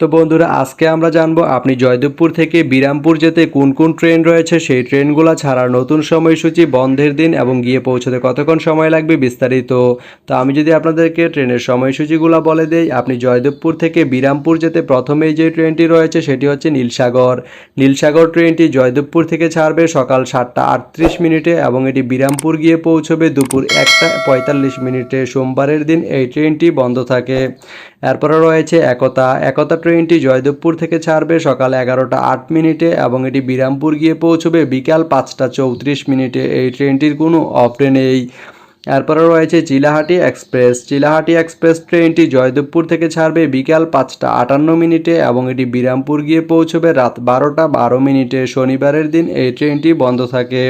তো বন্ধুরা, আজকে আমরা জানব আপনি জয়দেবপুর থেকে বিরামপুর যেতে কোন কোন ট্রেন রয়েছে? সেই ট্রেনগুলো ছাড়ার নতুন সময়সূচি বন্ধের দিন এবং গিয়ে পৌঁছতে কতক্ষণ সময় লাগবে বিস্তারিত? তো আমি যদি আপনাদেরকে ট্রেনের সময়সূচিগুলো বলে দেই, আপনি জয়দেবপুর থেকে বিরামপুর যেতে প্রথমেই যে ট্রেনটি রয়েছে সেটি হচ্ছে নীলসাগর। নীলসাগর ট্রেনটি জয়দেবপুর থেকে ছাড়বে সকাল সাতটা আটত্রিশ মিনিটে এবং এটি বিরামপুর গিয়ে পৌঁছবে দুপুর একটা পঁয়তাল্লিশ মিনিটে। সোমবারের দিন এই ট্রেনটি বন্ধ থাকে। এরপরে রয়েছে একতা। একতা ট্রেনটি জয়দেবপুর থেকে ছাড়বে সকাল এগারোটা আট মিনিটে এবং এটি বিরামপুর গিয়ে পৌঁছবে বিকাল পাঁচটা চৌত্রিশ মিনিটে। এই ট্রেনটির কোনো অফ নেই। এরপরে রয়েছে চিলাহাটি এক্সপ্রেস। চিলাহাটি এক্সপ্রেস ট্রেনটি জয়দেবপুর থেকে ছাড়বে বিকাল পাঁচটা আটান্ন মিনিটে এবং এটি বিরামপুর গিয়ে পৌঁছবে রাত বারোটা বারো মিনিটে। শনিবারের দিন এই ট্রেনটি বন্ধ থাকে।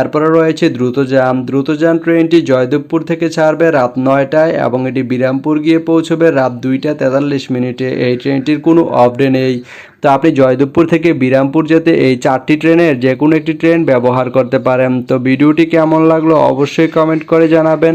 এরপরে রয়েছে দ্রুতযান দ্রুতযান ট্রেনটি জয়দেবপুর থেকে ছাড়বে রাত নয়টায় এবং এটি বিরামপুর গিয়ে পৌঁছবে রাত দুইটা তেতাল্লিশ মিনিটে। এই ট্রেনটির কোনো অপডে নেই। তো আপনি জয়দেবপুর থেকে বিরামপুর যেতে এই চারটি ট্রেনের যে কোনো একটি ট্রেন ব্যবহার করতে পারেন। তো ভিডিওটি কেমন লাগল অবশ্যই কমেন্ট করে জানাবেন।